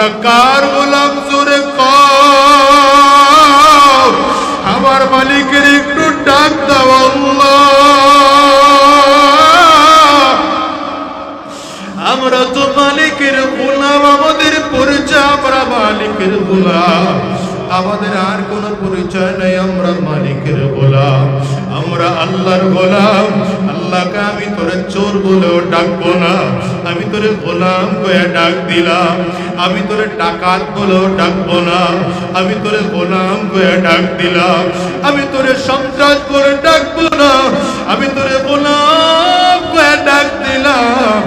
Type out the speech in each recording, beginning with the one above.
আমরা কার গোলাম জোরে আমার মালিকের একটু ডাক দাও আমরা তো মালিকের গোলাম, আমাদের পরিচয়, আমরা মালিকের গোলাম। আমাদের আর কোন পরিচয় নাই, আমরা মালিকের গোলাম। আমরা আল্লাহর গোলাম। আল্লাহকে আমি তোরে চোর বলেও ডাকবো না। আমি তোরে গোলাম কয়ে ডাক দিলাম। আমি তোরে ডাকাত বলেও ডাকবো না। আমি তোরে গোলাম কয়ে ডাক দিলাম। আমি তোরে সন্ত্রাস করে ডাকবো না। আমি তোরে গোলাম কয়ে ডাক দিলাম।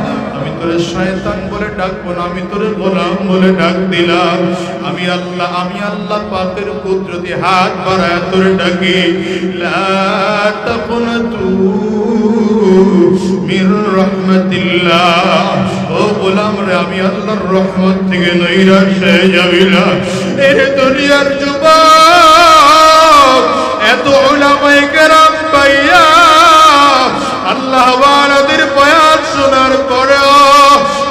তোরে শয়তান বলে ডাকবো না। আমি তোরে গোলাম বলে ডাক দিলাম। আমি আল্লাহ আমি আল্লাহ পাকের কুদরতি হাত বাড়ায় তোরে ডাকি। লা তাকুনাতু মির রহমতিল্লাহ। ও গোলাম রে, আমি আল্লাহর রহমত থেকে নৈরাশ যাবি না এ দুনিয়ার যুবক, এত উলামায়ে কেরাম পাইয়া আল্লাহ ওয়ালাদের বয়ান শোনার পরেও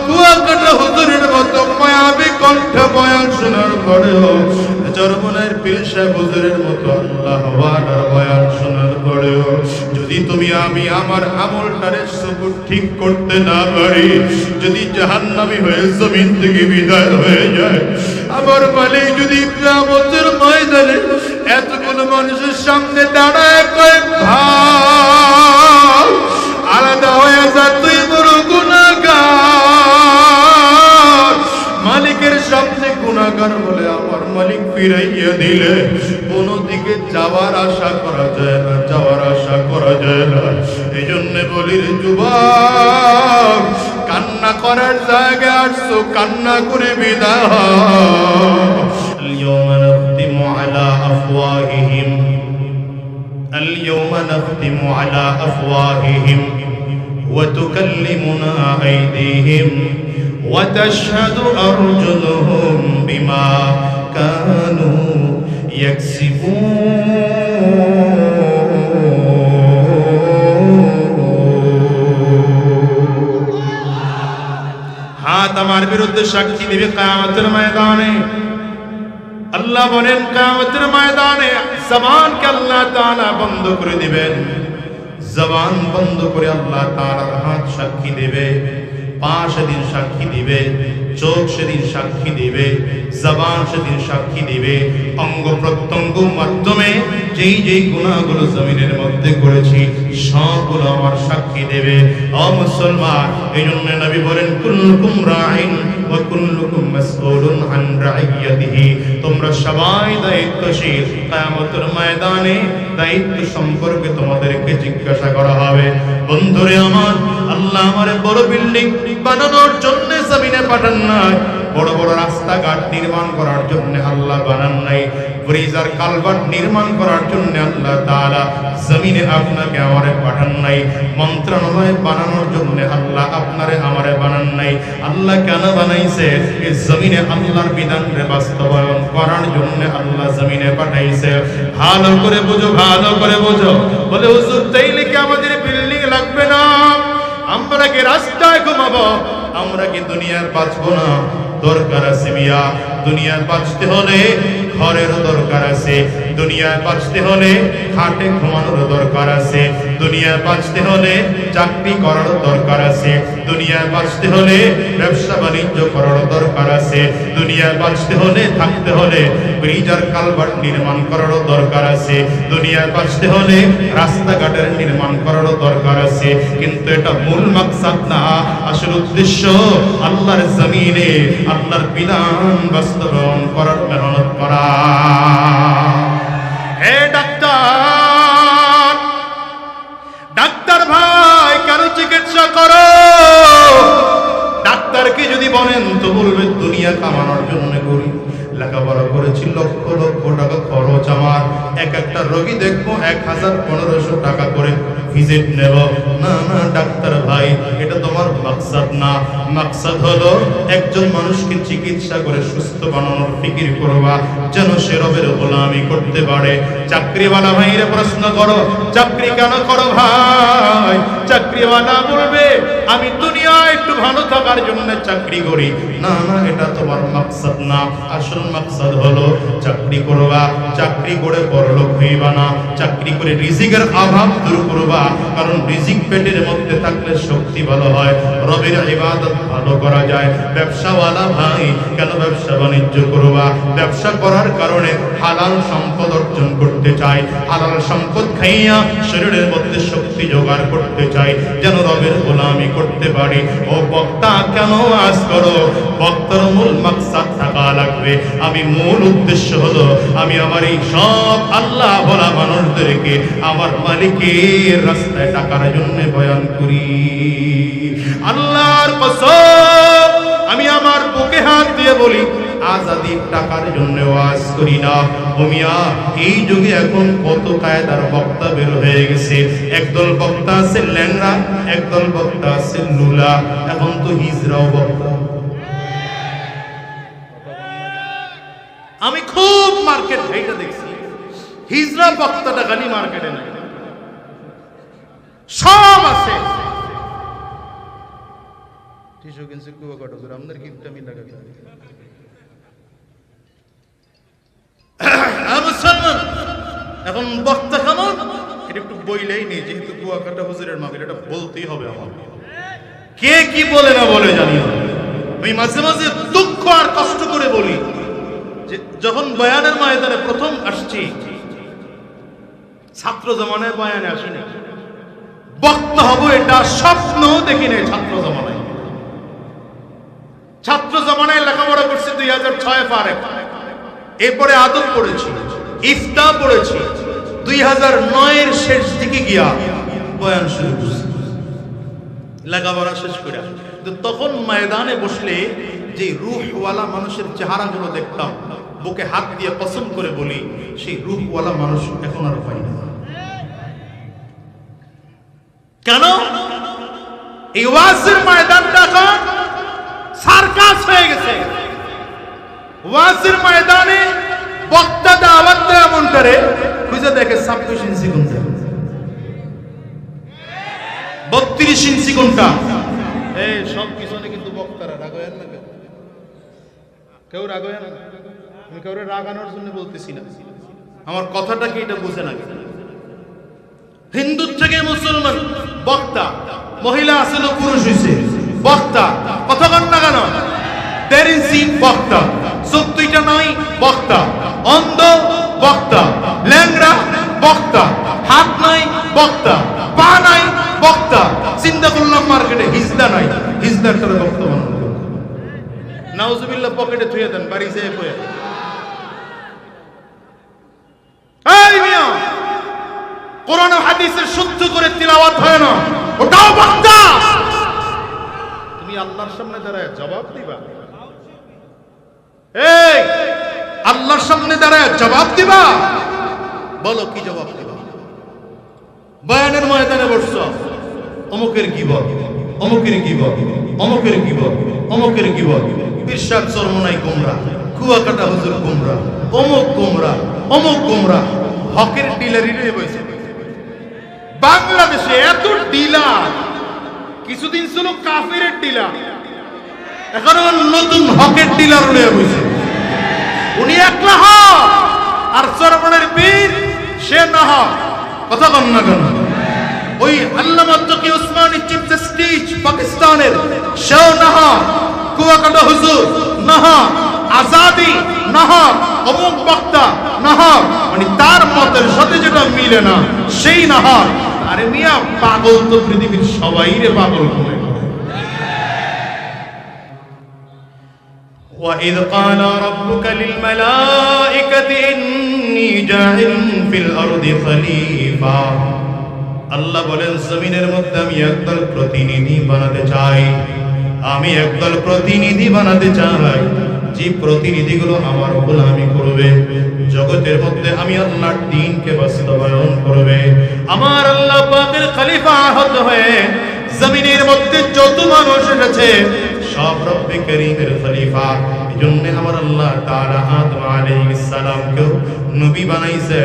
কুয়াকাটা হুজুরের মতো মায়াবী কণ্ঠ বয়ান শোনার পরেও চরমনের পীর সাহেব হুজুরের মতো আল্লাহ বয়ান শোনার পরেও যদি তুমি আমি আমার আমলটারে সবুর ঠিক করতে না পারি, যদি জাহান্নামী হয়ে জমিন থেকে বিদায় হয়ে যায়, আমার মালিক যদি ময়দানে এতগুলো মানুষের সামনে দাঁড়ায় কয় ফিরাইয়া দিলে কোন দিকে যাওয়ার আশা করা যায় না যাওয়ার আশা করা যায় না এই জন্য বলি রে যুবক কান্না করার জায়গায় আসছো কান্না করে বিদায় اليوم نختم على أفواههم اليوم نختم على أفواههم وتكلمنا أيديهم وتشهد أرجلهم بما كانوا يكسبون হাত আমার বিরুদ্ধে সাক্ষী দিবে কায়ামতের ময়দানে আল্লাহ বলেন কায়ামতের ময়দানে জবানকে আল্লাহ তাআলা বন্ধ করে দিবেন জবান বন্ধ করে আল্লাহ তাআলার হাত সাক্ষী দেবে পা সেদিন সাক্ষী দিবে চোখ সেদিন সাক্ষী দেবে, জবান সেদিন সাক্ষী দেবে, অঙ্গ প্রত্যঙ্গ মাধ্যমে যেই যেই গুণাগুলো জমিনের মধ্যে করেছি, সবগুলো আমার সাক্ষী দেবে। অ মুসলমান এই জন্য নবী বলেন, কুল্লুকুম রাইন ও কুল্লুকুম মাসউলুন আন রাইয়াতিহি। তোমরা সবাই দায়িত্বশীল। কায়ামতের ময়দানে দায়িত্ব সম্পর্কে তোমাদেরকে জিজ্ঞাসা করা হবে। বন্ধুরে আমার, আল্লাহ আমার বড় বিল্ডিং বানানোর জন্য জমিনে পাঠান নাই। বড় বড় রাস্তাঘাট নির্মাণ করার জন্য আল্লাহ বানান নাই। ব্রিজ আর কালভার্ট নির্মাণ করার জন্য আল্লাহ তাআলা জমিনে আপনাকে আমারে পাঠান নাই, মন্ত্রণালয় বানানোর জন্য আল্লাহ আপনারে আমারে বানান নাই। আল্লাহ কেন বানাইছে? এই জমিনে আল্লাহর বিধানকে বাস্তবায়ন করার জন্য আল্লাহ জমিনে পাঠাইছে। ভালো করে বুঝো, ভালো করে বুঝো। বলে, হুজুর, তাইলে কি আমাদের বিল্ডিং লাগবে না? আমরা কি রাস্তায় ঘুমাবো? আমরা কি দুনিয়ার বাঁচবো না? দরকার আছে মিয়া দুনিয়ার বাঁচতে হলে ঘরেরও দরকার আছে। দুনিয়ায় বাঁচতে হলে খাটে ঘুমানোর দরকার আছে। দুনিয়ায় বাঁচতে হলে চাকরি করার দরকার আছে। দুনিয়ায় বাঁচতে হলে ব্যবসা বাণিজ্য করার দরকার আছে। দুনিয়ায় বাঁচতে হলে থাকতে হলে ব্রিজ আর কালভার্ট নির্মাণ করারও দরকার আছে। দুনিয়ায় বাঁচতে হলে রাস্তাঘাটের নির্মাণ করারও দরকার আছে। কিন্তু এটা মূল মাকসাদ না, আসল উদ্দেশ্য আল্লাহর জমিনে আল্লাহর বিধান বাস্তবায়ন করার মেহনত করা। হে ডাক্তার! ডাক্তার ভাই, কারও চিকিৎসা করো। ডাক্তারকে যদি বলেন, তো বলবে, দুনিয়া কামানোর জন্য করি লেখাপড়া করেছি, লক্ষ লক্ষ টাকা খরচ আমার। এক একটা রোগী দেখব, এক হাজার পনেরোশো টাকা করে ভিজিট নেব। না না, ডাক্তার ভাই, এটা তোমার মাকসাদ না। মাকসাদ হলো একজন মানুষকে চিকিৎসা করে সুস্থ বানানোর ফিকির করবা, যেন সে রবের গোলামি করতে পারে। চাকরিওয়ালা ভাইরে প্রশ্ন করো, চাকরি কেন করো ভাই? চাকরিওয়ালা বলবে, আমি দুনিয়ায় একটু ভালো থাকার জন্য চাকরি করি। না না, এটা তোমার মাকসাদ না। আসল মাকসাদ হলো চাকরি করবা। চাকরি করে বড়লোক হইবা না। চাকরি করে রিজিকের অভাব দূর করবা। কারণ রিজিক পেটের মধ্যে থাকলে শক্তি ভালো হয়। রবের ইবাদত ভালো করা যায়। ব্যবসাওয়ালা ভাই, কেন ব্যবসা বাণিজ্য করবা? ব্যবসা করার কারণে হালাল সম্পদ অর্জন করতে চাই। হালাল সম্পদ খাইয়া শরীরের মধ্যে শক্তি জোগাড় করতে চাই। যেন রবের গোলামি করতে পারি। ও বক্তা, কেন আজ করো? বক্তার মূল মাকসাদ থাকা লাগবে। আমি মূল উদ্দেশ্য হলো, আমি আমার এই সব আল্লাহ বলা মানুষদেরকে, আমার মালিকের রাস্তায় টাকার জন্য বয়ান করি। আল্লাহর আমি আমার বুকে হাত দিয়ে বলি আজাদি টাকার জন্য ওয়াজ করি না। ভূমিয়া এই যুগে এখন কত কায়দার বক্তা বের হয়ে গেছে। একদল বক্তা আছে ল্যাংড়া, একদল বক্তা আছে লুলা। এখন তো হিজরাও বক্তা। আমি খুব মার্কেট ভাইটা দেখছি। হিজরা বক্তাটা খালি মার্কেটে নাই। সব আছে। টিসু কিনছে কুয়াকাটা করে আপনার লাগা মুসলমান এখন বক্তা কেমন এটা একটু বইলেই নেই যেহেতু কুয়াকাটা হুজুরের এটা বলতেই হবে আমার। কে কি বলে না বলে জানি আমি মাঝে মাঝে দুঃখ আর কষ্ট করে বলি যে যখন বয়ানের ময়দানে প্রথম আসছি ছাত্র জমানায় বয়ানে আসি না বক্তা হব এটা স্বপ্ন দেখি নাই ছাত্র জমানায়। ছাত্র জমানায় লেখাপড়া করছে দুই হাজার ছয় পারে। এরপরে আদর পড়েছি, ইফতা পড়েছি। দুই হাজার নয়ের শেষ দিকে গিয়া বয়ান শুরু করছি। লেখাপড়া শেষ করে। তখন ময়দানে বসলে যে রুহওয়ালা মানুষের চেহারাগুলো দেখতাম, বুকে হাত দিয়ে পছন্দ করে বলি, সেই রুহওয়ালা মানুষ এখন আর পাই না। কেন এই ওয়াজের ময়দানটা এখন সার্কাস হয়ে গেছে। ওয়াজের ময়দানে বক্তা দাওয়াত দেয় এমন করে খুঁজে দেখে ছাব্বিশ ইঞ্চি কোনটা? বত্রিশ ইঞ্চি কোনটা? এই, সব পিছনে কিন্তু বক্তারা রাগয়েন না কেউ কেউ রাগয়েন না? আমি কেউ রাগানোর জন্য বলতেছি না। আমার কথাটা কি এটা বুঝে না হিন্দু থেকে মুসলমান, বক্তা, মহিলা না পুরুষ হয়েছে বক্তা, কথা কন না কেন? তেরিসি বক্তা। চোখ দুইটা নাই, বক্তা। অন্ধ, বক্তা। ল্যাংড়া, বক্তা। হাত নাই, বক্তা। পা নাই, বক্তা। চিন্তা করলাম মার্কেটে হিজদা নাই। হিজদার তারা বক্তা বানানো নাউজুবিল্লাহ পকেটে থুয়ে দেন, বাড়ি যেয়ে পয়ে এই মিয়া কোরআন হাদিসের করে তিলাওয়াত হয় না। ওটাও বক্তা তুমি আল্লাহর সামনে দাঁড়ায় জবাব দিবা। এই, আল্লাহর সামনে দাঁড়ায় জবাব দিবা। বলো, কি জবাব দিবা? বয়ানের ময়দানে বসছ। অমুকের কি বল অমুকের কি বল অমুকের কি বল অমুকের কি বল বিরসাদ চরমনাই কুমড়া কুয়াকাটা হুজুর কুমড়া অমুক কুমড়া অমুক কুমড়া হকের ডিলারি রয়ে বসে বাংলাদেশে এত ডিলার, কিছুদিন ছিল কাফের ডিলার, এখন নতুন হকের ডিলার রয়ে বসে। উনি একলা হক, আর চরমনের বীর সে না হক। কথা কম না কেন? ওই আল্লামা উসমানী চিফ জাস্টিস পাকিস্তানের, সেও না হক, কুয়াকাটা হুজুর না হক, আজাদি না হক, অমুক বক্তা না হক মানে তার মতের সাথে যেটা মিলে না, সেই না হক। আরে মিয়া পাগল তো পৃথিবীর সবাই রে পাগল করে وإذ قال ربك للملائكة إني جاعل في الأرض خليفة আল্লাহ বলেন জমিনের মধ্যে আমি একদল প্রতিনিধি বানাতে চাই আমি একদল প্রতিনিধি বানাতে চাই যে প্রতিনিধিগুলো আমার গোলামি করবে। জগতের মধ্যে আমি আল্লাহর দিনকে বাস্তবায়ন করবে। আমার আল্লাহ পাকের খলিফা আহত হয়ে জমিনের মধ্যে যত মানুষ আছে সব রব্বে করিমের খলিফা। এজন্য আমার আল্লাহ তাআলা আদম আলাইহিস সালামকেও নবী বানাইছে,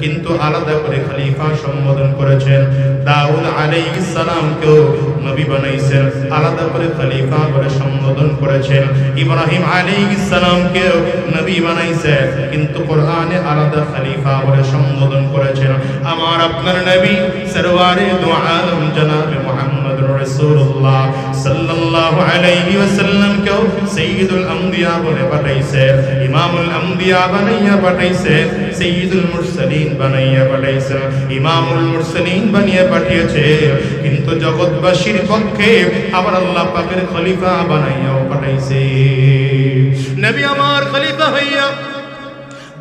কিন্তু আলাদা করে খলিফা সম্বোধন করেছেন। দাউদ আলাইহিস সালামকেও নবী বানাইছেন, আলাদা করে খলিফা বলে সম্বোধন করেছেন। ইব্রাহিম আলাইহিস সালামকেও নবী বানাইছে, কিন্তু কোরআনে আলাদা খলিফা বলে সম্বোধন করেছেন। আমার আপনার নবী, সরওয়ারে দু আলম জনাবে মুহাম্মদুর রাসূলুল্লাহ সাল্লাল্লাহু আলাইহি ওয়াসাল্লাম কেও সাইয়্যিদুল আম্বিয়া বলে পাঠাইছে, ইমামুল আম্বিয়া বানাইয়া পাঠাইছে, সাইয়্যিদুল মুরসালিন বানাইয়া পাঠাইছে, ইমামুল মুরসালিন বানিয়ে পাঠিয়েছে। কিন্তু জগৎবাসীর পক্ষে আবার আল্লাহ পাকের খলিফা বানাইয়াও পাঠাইছে। নবী আমার খলিফা হইয়া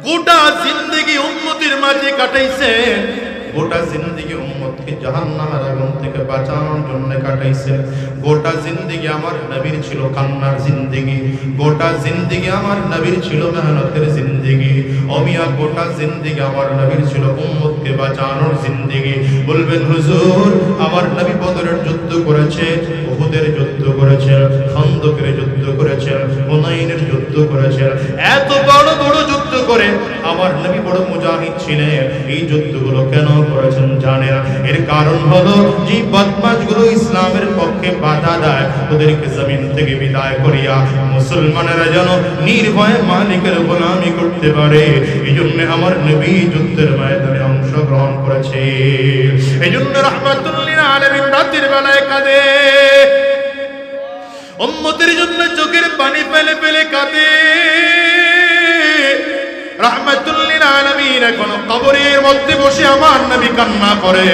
গোটা জিন্দগি উম্মতির মাঝে কাটাইছে গোটা জিন্দগি উম্মতকে জাহান্নামের আগুন থেকে বাঁচানোর জন্য কাটাইছে। গোটা জিন্দগি আমার নবীর ছিল কান্নার জিন্দগি। গোটা জিন্দগি আমার নবীর ছিল মেহনতের জিন্দগি। অমিয়া গোটা জিন্দগি আমার নবীর ছিল উম্মতকে বাঁচানোর জিন্দগি। বলবেন, হুজুর, আমার নবী বদরের যুদ্ধ করেছে, উহুদের যুদ্ধ করেছেন খন্দকের যুদ্ধ করেছেন হুনাইনের যুদ্ধ করেছেন এত বড় বড় যুদ্ধ করে আমার নবী মুজাহিদ ছিলেন এই যুদ্ধগুলো কেন করেছেন জানেন এর কারণ হলো, যে বদমাশগুলো ইসলামের পক্ষে বাধা দেয়, ওদেরকে জমিন থেকে বিদায় করিয়া মুসলমানেরা যেন নির্ভয়ে মালিকের গোলামি করতে পারে। এই জন্য আমার নবী যুদ্ধের ময়দানে অংশগ্রহণ করেছে। এই জন্য রহমাতুল্লিন আলমিন রাতের বেলায় কাঁদে। উম্মতের জন্য চোখের পানি পেলে পেলে কাঁদে। রাহমাতুল্লিল আলামিন এখন কবরের মধ্যে বসে আমার নবী কান্না করে।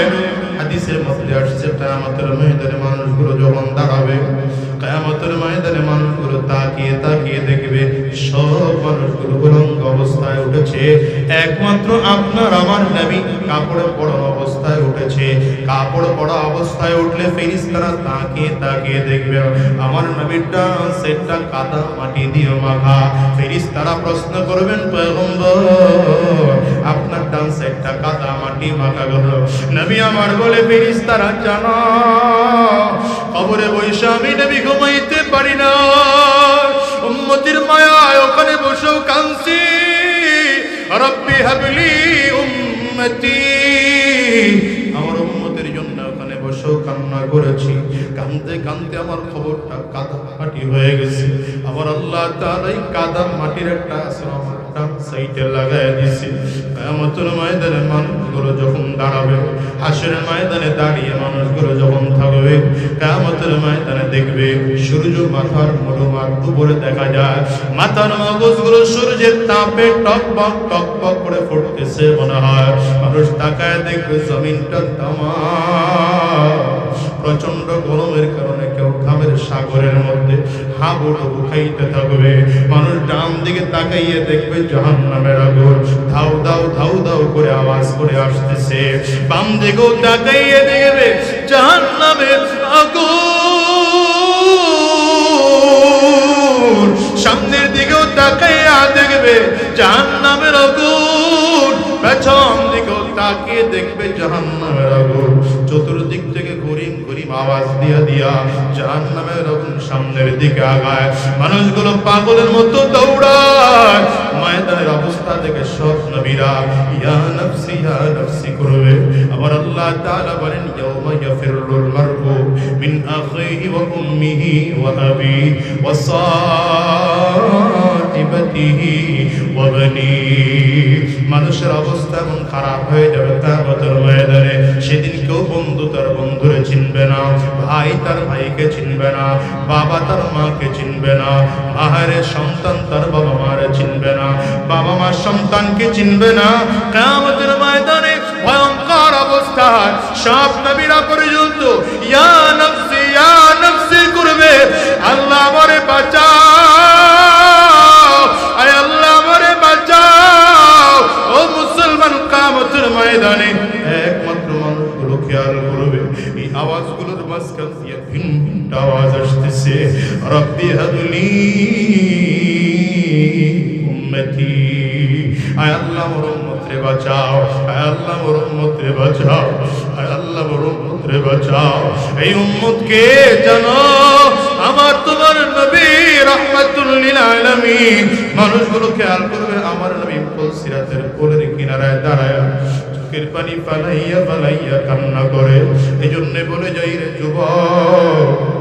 হাদিসের মধ্যে আসছে, কিয়ামতের ময়দানে মানুষগুলো যখন দাঁড়াবে কিয়ামতের ময়দানে মানুষগুলো তাকিয়ে তাকিয়ে দেখবে অবস্থায় উঠেছে। একমাত্র আপনার, আমার নবী কাপড়ে পড়া অবস্থায় উঠেছে। কাপড় পড়া অবস্থায় উঠলে ফেরিস্তারা তাকিয়ে তাকিয়ে দেখবে। আমার নবীটা সেটা কাদা মাটি দিয়ে মাখা। ফেরিস্তারা প্রশ্ন করবেন আপনার ডান সাইডটা কাদা মাটি মাখা গেল। নবী আমার বলে, ফেরিস্তারা জানা, কবরে বৈশা আমি নবী ঘুমাইতে পারি না। উম্মতির মায়ায় ওখানে বসেও কাঁদছি। রব্বি হাবলি উম্মতি। কান্না করেছি। কান্দতে কান্দতে আমার খবরটা কাদা মাটি হয়ে গেছে। আমার আল্লাহ তাআলা এই কাদা মাটির একটা ময়দানে দাঁড়িয়ে মানুষগুলো যখন থাকবে দেখবে সূর্য উপরে দেখা যায়। মাথার মগজগুলো সূর্যের তাপে টকবক টকবক করে ফুটতেছে মনে হয়। মানুষ তাকায় দেখবে জমিনটা তামা প্রচণ্ড গরমের কারণে কেউ ঘামের সাগরের মধ্যে হাবুডুবু খাইতে থাকবে। মানুষ ডান দিকে তাকাইয়ে দেখবে জাহান নামের আগুন। ধাউ ধাউ ধাউ ধাউ করে আওয়াজ করে আসতেছে। বাম দিকেও তাকাইয়ে দেখবে জাহান নামের আগুন। সামনের দিকেও তাকাইয়া দেখবে জাহান নামের আগুন। পেছন দিকেও তাকিয়ে দেখবে জাহান নামের আগুন। চতুর্দিক থেকে ঘুরিম ঘুরিম আওয়াজ দিয়া দিয়া জাহান নামের আগুন সামনের দিকে আগায়। মানুষগুলো পাগলের মতো দৌড়ায়। ময়দানের অবস্থা দেখে সব নবীরা, ইয়া নফসি ইয়া নফসি করবে। আবার আল্লাহ তাআলা বলেন, ইয়াউমা ইয়াফিরুল মারউ মিন আখিহি ওয়া উম্মিহি ওয়া আবি ওয়া বানি মানুষের অবস্থা এমন খারাপ হয়ে যাবে কিয়ামতের ময়দানে সেদিন কেউ বন্ধু তার বন্ধুরে চিনবে না, ভাই তার ভাইকে চিনবে না, বাবা তার মাকে চিনবে না মায়ের সন্তান তার বাবা মারে চিনবে না, বাবা মার সন্তানকে চিনবে না। কিয়ামতের ময়দানে ভয়ঙ্কর অবস্থায় সব নবীরা পর্যন্ত আওয়াজ আসতেছে রব্বি হাবলি উম্মতি। আয় আল্লাহ মোর উম্মতরে বাঁচাও, আয় আল্লাহ মোর উম্মতরে বাঁচাও, আয় আল্লাহ মোর উম্মতরে বাঁচাও। এই উম্মতকে জানো, আমার তোমার নবী রাহমাতুল লিল আলামিন। মানুষগুলো খেয়াল করবে, আমার নবী ফুল সিরাতের কোলের কিনারায় দাঁড়ায়, চোখের পানি পালাইয়া পালাইয়া কান্না করে। এই জন্য বলে যাই রে যুবক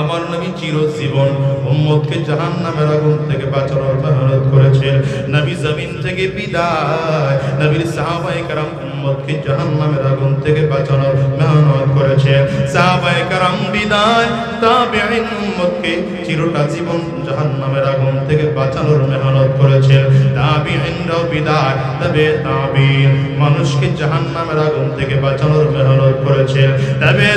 আমার নবী চিরজীবন উম্মতকে জাহান নামের আগুন থেকে বাঁচানোর মেহনত করেছেন। নবী জমিন থেকে বিদায় নবীর সাহাবাই কারাম উম্মতকে জাহান নামের আগুন থেকে বাঁচানোর মেহনত করেছেন। সাহাবাই কারাম বিদায় তাবে উম্মতকে চিরটা জীবন জাহান নামের আগুন থেকে বাঁচানোর মেহনত করেছেন। তাবি বিদায়, তবে তাবিন মানুষকে জাহান নামের আগুন থেকে বাঁচানোর মেহনত করেছেন। তবে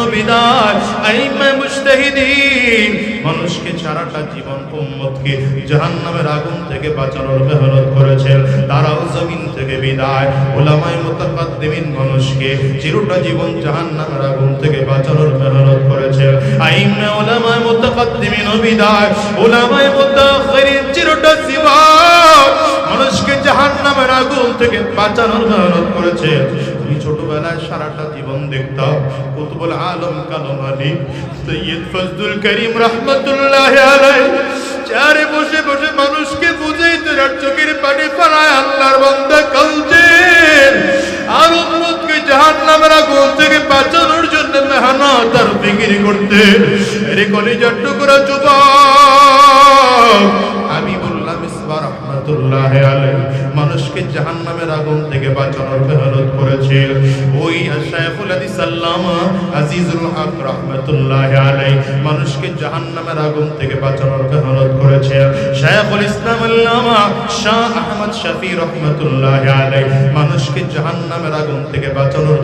ও বিদায় আইমা মুশ মুজতাহিদিন মানুষকে সারাটা জীবন উম্মতকে জাহান্নামের আগুন থেকে বাঁচানোর মেহনত করেছেন। তারাও জমিন থেকে বিদায়। ওলামায়ে মুতাকাদ্দিমিন মানুষকে চিরটা জীবন জাহান্নামের আগুন থেকে বাঁচানোর মেহনত করেছেন। আইমে ওলামায়ে মুতাকাদ্দিমিন বিদায়। ওলামায়ে মুতাআখিরিন চিরটা জীবন মানুষকে জাহান্নামের আগুন থেকে বাঁচানোর মেহনত করেছে। তুমি ছোটবেলায় সারাটা জীবন দেখতাম কুতুবুল আলম কালাম সৈয়দ ফজলুল করিম রহমতুল্লাহ আলাই চারে বসে বসে মানুষকে বুঝাইতে আর চোখের পানি ফেলায় আল্লাহর বান্দা কালছে আর উম্মতকে জাহান্নামের আগুন থেকে বাঁচানোর জন্য মেহনত আর ফিকির করতে। এরে কলিজার টুকরা আমি বললাম ইসবা রহমতুল্লাহ আলাই মানুষকে জাহান্নামের আগুন থেকে বাঁচানোর মেহনত করেছে। ওই হাদিস আজিজুল হক রহমতুল্লাহ আলাই মানুষকে জাহান্নামের আগুন থেকে বাঁচানোর করেছে। ইসলাম আল্লামা শাহ আহমদ শফি রহমতুল্লাহ আলাই মানুষকে জাহান্নামের আগুন থেকে বাঁচানোর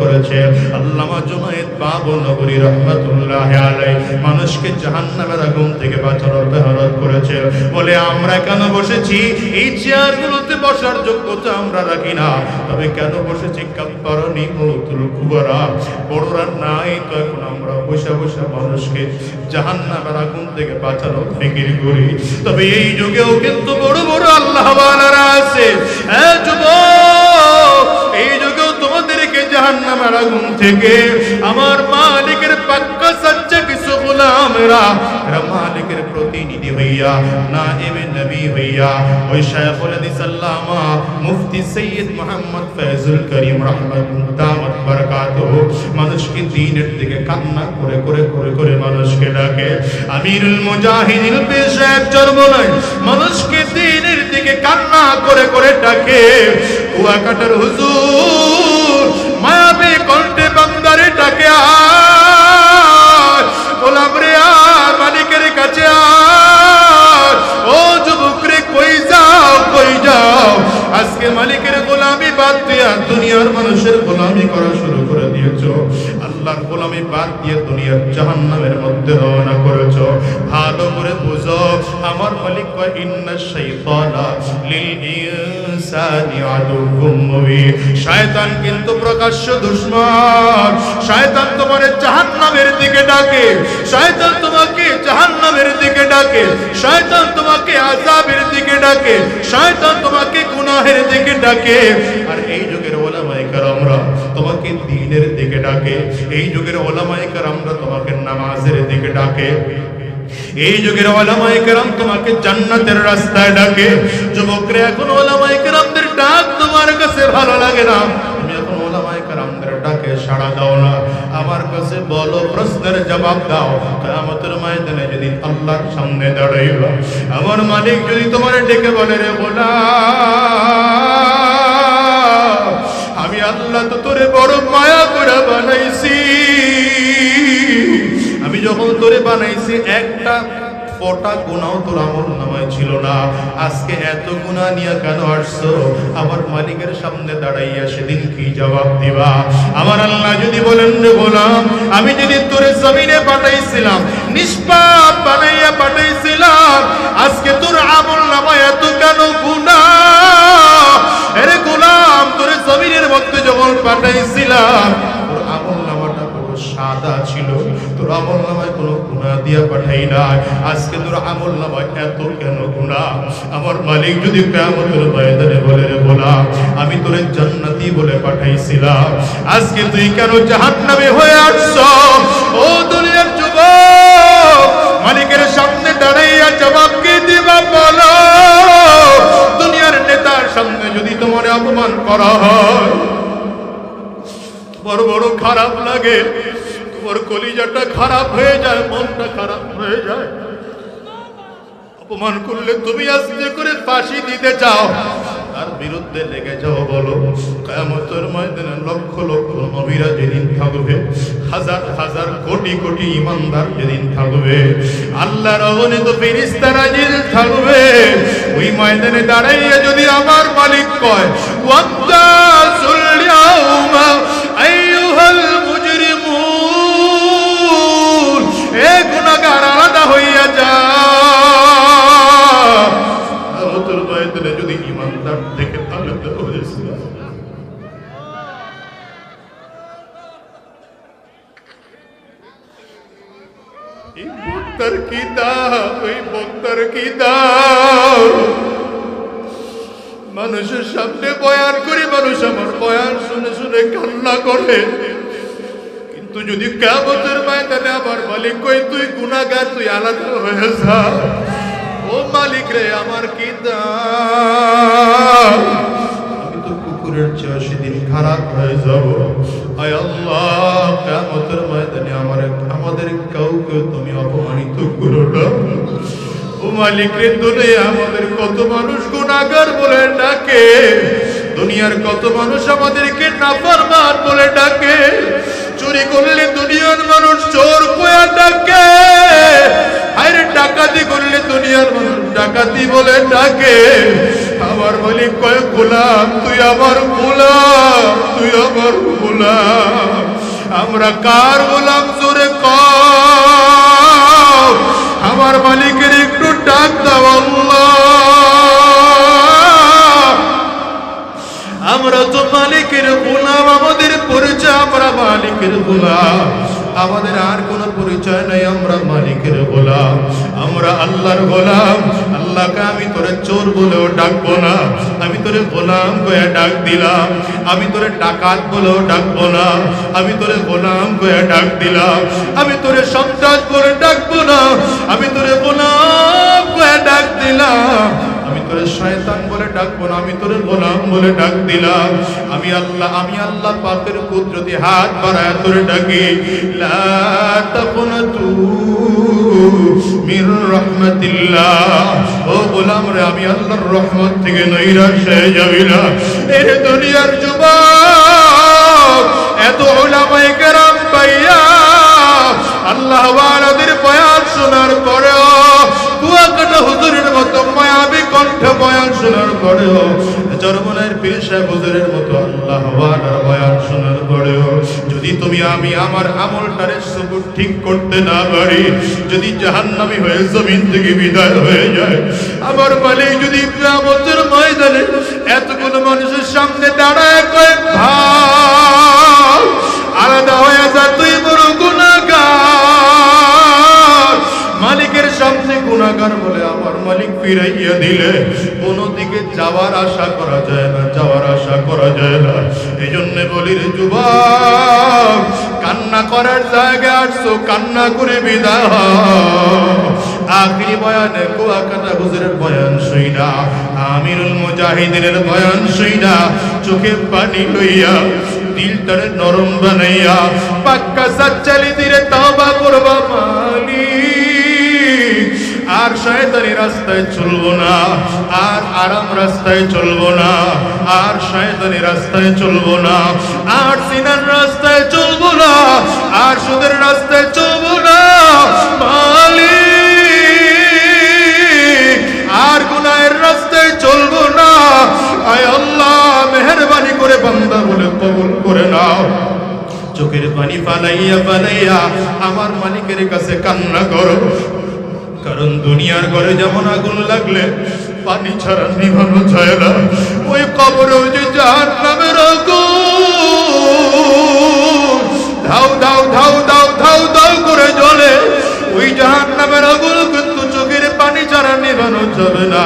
করেছে। আল্লামা জুনায়েদ বাবু নগরী রহমতুল্লাহ আলাই মানুষকে জাহান্নামের আগুন থেকে বাঁচানোর করেছে। বলে, আমরা কেন বসেছি? এই চেয়ারগুলোতে বসার যোগ্যতা আমরা রাখি না। তবে কেন বসেছি কুবারা? বড়রা নাই তো এখন আমরা বসে বসে মানুষকে জাহান্নামের আগুন থেকে বাঁচানোর ফিকির করি। তবে এই যুগেও কিন্তু বড় বড় আছে। এই যুগেও তোমাদেরকে জাহান্নামের আগুন থেকে আমার মালিকের পাক্কা সচ্চা কিছু গোলামেরা মালিকের প্রতিনিধি হইয়া না এমে নবী হইয়া ওই শায়খুল হাদিস মানুষকে দ্বীনের দিকে কান্না করে করে ডাকে। আমিরুল মুজাহিদিন পেশ একজন বলেন মানুষকে দ্বীনের দিকে কান্না করে করে ডাকে। আজকে মালিকের গোলামি বাদ দিয়া দুনিয়ার মানুষের গোলামি করা শুরু করে দিয়েছ। আল্লাহর গোলামি বাদ দিয়ে দুনিয়ার জাহান্নামের মধ্যে রওনা করেছ। ভালো করে বুঝো, আমার মালিক কয়, ইন্না শাইতানা লিল ইনসানি আদুউম মুবিন। শয়তান কিন্তু প্রকাশ্য দুশমন। শয়তান তোমার জাহান্নামের দিকে ডাকে। শয়তান তোমাকে জাহান্নামের দিকে ডাকে। শয়তান তোমাকে আযাবের দিকে ডাকে। শয়তান তোমাকে গুনাহের দিকে ডাকে। আর এই ওলামায়ে কেরামরা তোমাকে দ্বীনের দিকে ডাকে। এই যুগের ওলামায়ে কেরামরা তোমাকে নামাজের দিকে ডাকে। এই যুগের ওলামায়ে কেরাম তোমাকে জান্নাতের রাস্তায় ডাকে। যুবকরা, এখন ওলামায়ে কেরামদের ডাক তোমার কাছে ভালো লাগে না। তুমি এখন ওলামায়ে কেরামদের ডাকে সাড়া দাও না। আমার কাছে বলো, প্রশ্নের জবাব দাও। কিয়ামতের ময়দানে যদি আল্লাহর সামনে দাঁড়াইবা, আমার মালিক যদি তোমার ডেকে বলে, রে বলা একটা ফটা গুণাও তোর আমল নামায় ছিল না। আজকে এত গুণা নিয়ে কেন আসছো? আমার মালিকের সামনে দাঁড়াইয়া সেদিন কি জবাব দিবা? আমার আল্লাহ যদি বলেন রে গোলাম, আমি যদি তোরে জমিনে পাঠাইছিলাম, নিষ্পাপ বানাইয়া পাঠাইছিলাম, আজকে তোর আমল নামায় এত কেন গুণা? আরে গোলাম, তোরে জমিনের মধ্যে যখন পাঠাইছিলাম, তোর আমল নামাটা পুরো সাদা ছিল কোনো গুণা পাঠাই আজকে তোর আমল কেন মালিক যদি বলে, রে বলা আমি তোরে জান্নাতি বলে পাঠাইছিলাম। আজকে তুই কেন জাহান্নামে হয়ে আসছ? ও দুনিয়ার যুবক, মালিকের সামনে দাঁড়াইয়া জবাব কি দিবা বলো? দুনিয়ার নেতার সামনে যদি তোমার অপমান করা হয়, বড় বড় খারাপ লাগে। তোমার কলিজাটা খারাপ হয়ে যায়, মনটা খারাপ হয়ে যায়। অপমান করলে তুমি আস্তে করে ফাঁসি দিতে চাও। তার বিরুদ্ধে লেগে যাও বলো কেমতের ময়দানে লক্ষ লক্ষ নবীরা যেদিন থাকবে, হাজার হাজার কোটি কোটি ইমানদার যেদিন থাকবে, আল্লাহর অগণিত ফেরিস্তারা যেদিন থাকবে। ওই ময়দানে দাঁড়াইয়া যদি আমার মালিক কয় ওয়াক্তা কি দাম মানুষের সামনে বয়ান করি, মানুষ আমার বয়ান শুনে শুনে কান্না করে। কিন্তু যদি কেমতের ময়দানে আমার মালিক কই, তুই গুনাগার তুই আলাদা হয়ে যা। ও মালিক রে, আমার কি দাম আমি তো কুকুরের খারাপ হয়ে যাব। আমার আমাদের কাউকে তুমি অপমানিত করো না। ও মালিক রে আমাদের কত মানুষ গুনাহগার বলে ডাকে? দুনিয়ার কত মানুষ আমাদেরকে নাফরমান বলে ডাকে? চুরি করলে দুনিয়ার মানুষ চোর কোয়া ডাকে। আরে ডাকাতি করলে দুনিয়ার মানুষ ডাকাতি বলে ডাকে। আমার মালিক কয়, গোলাম, তুই আমার গোলাম, তুই আমার গোলাম। আমরা কার গোলাম, জোরে কর আমার মালিকের একটু ডাক দাও আমরা তো মালিকের গোলাম আমাদের পরিচয় আমরা মালিকের গোলাম। আমাদের আর কোনো পরিচয় নাই, আমরা মালিকের গোলাম, আমরা আল্লাহর গোলাম। আল্লাহকে আমি তোরে চোর বলেও ডাকবো না, আমি তোরে গোলাম কয়ে ডাক দিলাম। আমি তোরে ডাকাত বলেও ডাকবো না, আমি তোরে গোলাম কয়ে ডাক দিলাম। আমি তোরে সন্ত্রাস বলে ডাকবো না, আমি তোরে গোলাম কয়ে ডাক দিলাম। শয়তান বলে ডাকবো না, আমি তোরে গোলাম বলে ডাক দিলাম। আমি আল্লাহ আমি আল্লাহ পাকের কুদরতি হাত বাড়ায় তোরে ডাকি, লা তাকুনাতু মির রাহমাতিল্লাহ। ও গোলাম রে, আমি আল্লাহর রহমত থেকে নৈরাশ হয়ে যাবি না। এর দুনিয়ার যুবক, এত ওলামায়ে কেরাম পাইয়া আল্লাহ ওয়ালাদের বয়ান শোনার পরেও কুয়াকাটা হুজুরের মতো কণ্ঠ বয়ান শোনার পরেও চরমনের পীর সাহেব হুজুরের মতো আল্লাহ বয়ান শোনার পরেও যদি তুমি আমি আমার আমলটারে সবুর ঠিক করতে না পারি, যদি জাহান্নামী হয়ে জমিন থেকে বিদায় হয়ে যায়, আমার মালিক যদি কিয়ামতের ময়দানে এতগুলো মানুষের সামনে দাঁড়ায় কয় ভাই আলাদা হয়ে যা গুণাগার বলে আমার মালিক ফিরাইয়া দিলে, কোনো দিকে যাওয়ার আশা করা যায় না, যাওয়ার আশা করা যায় না এই জন্য বলি রে যুবক, কান্না করার জায়গা আসছো, কান্না করে হও। আখিরি বয়ানে কুয়াকাটা হুজুরের বয়ান শুইনা আমিরুল মুজাহিদিনের বয়ান শুইনা চোখে পানি লইয়া দিল দিলটারে নরম বানাইয়া, পাক্কা সাচ্চালি দিরে তাওবা করবা মালিক আর শয়তানি রাস্তায় চলবো না, আর আরাম রাস্তায় চলবো না, আর শয়তানি রাস্তায় চলবো না, আর সিনার রাস্তায় চলবো না, আর সুদের রাস্তায় চলবো না, মালিক, আর গুনাহের রাস্তায় চলবো না। আয় আল্লাহ, মেহরবানি করে বান্দা বলে কবুল করে নাও। চোখের পানি ফালাইয়া ফালাইয়া আমার মালিকের কাছে কান্না করো। কারণ দুনিয়ার ঘরে যেমন আগুন লাগলে, পানি ছাড়া নিভানো যায় না। ওই কবরেও যে জাহান নামের আগুন। ধাউ ধাউ ধাউ ধাউ ধাউ ধাউ করে জ্বলে। ওই জাহান নামের আগুন কিন্তু চোখের পানি ছাড়া নিভানো যাবে না।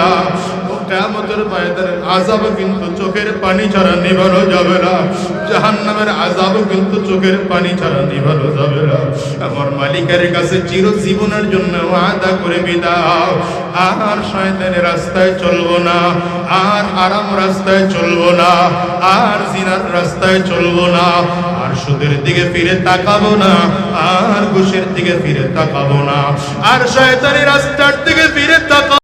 আজাব কিন্তু চোখের পানি ছাড়া নিভানো যাবে না। আজাব কিন্তু চোখের পানি ছাড়া নিভানো যাবে না। আমার মালিকের কাছে চির জীবনের জন্য করে বিদাও আর শয়তানের রাস্তায় চলবো না, আর আরাম রাস্তায় চলবো না, আর জিনার রাস্তায় চলবো না। আর সুদের দিকে ফিরে তাকাবো না, আর ঘুষের দিকে ফিরে তাকাবো না। আর শয়তানি রাস্তার দিকে ফিরে তাকাবো